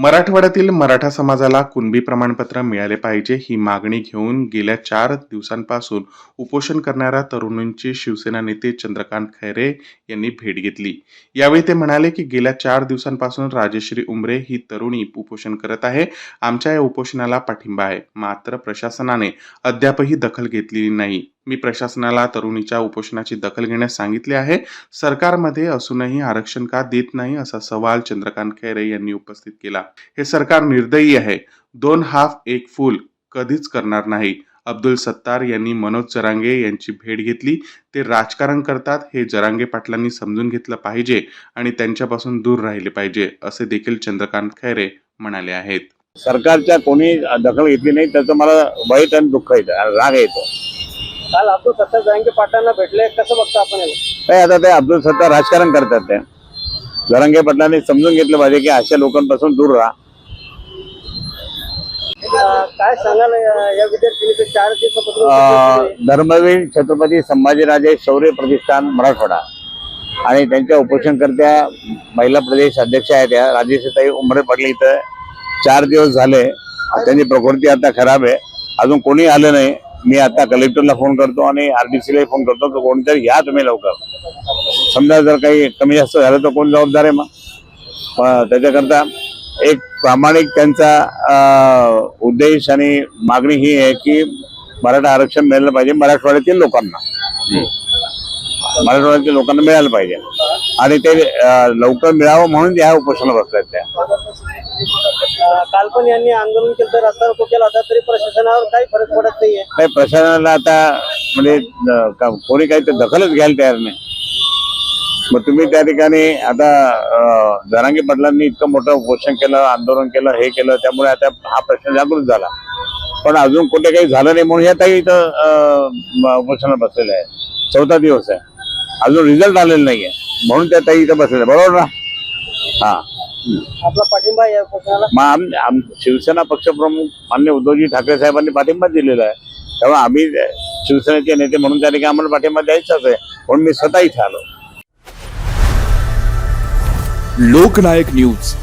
मराठवाड्यातील मराठा समाजाला कुणबी प्रमाणपत्र मिळाले पाहिजे ही मागणी घेऊन गेल्या चार दिवसांपासून उपोषण करणाऱ्या तरुणींची शिवसेना नेते चंद्रकांत खैरे यांनी भेट घेतली. यावेळी ते म्हणाले की गेल्या चार दिवसांपासून राजश्री उमरे ही तरुणी उपोषण करत आहे. आमच्या या उपोषणाला पाठिंबा आहे. मात्र प्रशासनाने अद्यापही दखल घेतलेली नाही. मी प्रशासनाला तरुणीच्या उपोषणाची दखल घेण्यास सांगितले आहे. सरकारमध्ये असूनही आरक्षण का देत नाही असा सवाल चंद्रकांत खैरे यांनी उपस्थित केला. हे सरकार निर्दयी आहे. दोन हाफ एक फुल कधीच करणार नाही. अब्दुल सत्तार यांनी मनोज जरांगे यांची भेट घेतली. ते राजकारण करतात हे जरांगे पाटलांनी समजून घेतलं पाहिजे आणि त्यांच्यापासून दूर राहिले पाहिजे असे देखील चंद्रकांत खैरे म्हणाले आहेत. सरकारच्या कोणी दखल घेतली नाही त्याचं मला वाईट आणि दुःख येतं राग येतो काल अब्दुल सत्तार जरांगे पाटलांना भेटले कसं बघता आपण? काय आता ते अब्दुल सत्तार राजकारण करतात ते. जरांगे पाटलांनी समजून घेतलं पाहिजे की अशा लोकांपासून दूर राहा. काय सांगाल या या विद्यार्थिनीचे चार दिवसापासून धर्मवीर छत्रपती संभाजीराजे शौर्य प्रतिष्ठान मराठवाडा आणि त्यांच्या उपोषणकर्त्या महिला प्रदेश अध्यक्ष आहेत त्या राजेशताई उमरे पाटील इथं चार दिवस झाले. त्यांची प्रकृती आता खराब आहे. अजून कोणी आलं नाही. मी आता कलेक्टरला फोन करतो आणि आरडीसीला फोन करतो की कोणीतरी या तुम्ही लवकर. समजा जर काही कमी जास्त झालं तर कोण जबाबदार आहे मग? त्याच्याकरता एक प्रामाणिक त्यांचा उद्देश आणि मागणी ही आहे की मराठा आरक्षण मिळालं पाहिजे मराठवाड्यातील लोकांना. मराठवाड्यातील लोकांना मिळालं पाहिजे. आणि ते लवकर मिळावं म्हणून ह्या उपोषणाला बसल्यात त्या. काल पण यांनी आंदोलन केलं तर रस्ता रोको केला होता तरी प्रशासनावर काही फरक पडत नाहीये. काही प्रशासनाला आता म्हणजे कोणी काही ते दखलच घ्यायला तयार नाही. मग तुम्ही त्या ठिकाणी आता जरांगे पाटलांनी इतकं मोठं उपोषण केलं आंदोलन केलं हे केलं त्यामुळे आता हा प्रश्न जागृत झाला. पण अजून कुठे काही झालं नाही म्हणून या ताई इथं उपोषणाला बसलेल्या आहे चौथा दिवस आहे. अजून रिझल्ट आलेला नाहीये. म्हणून त्या ताई इथं आहे. बरोबर ना? हा. आपला पाठिंबा आहे या उपोषणाला मग आम आम शिवसेना पक्षप्रमुख मान्य उद्धवजी ठाकरे साहेबांनी पाठिंबा दिलेला आहे. तेव्हा आम्ही शिवसेनेचे नेते म्हणून त्या ठिकाणी आम्हाला पाठिंबा द्यायचाच आहे म्हणून मी स्वतः इथे आलो. लोकनायक न्यूज.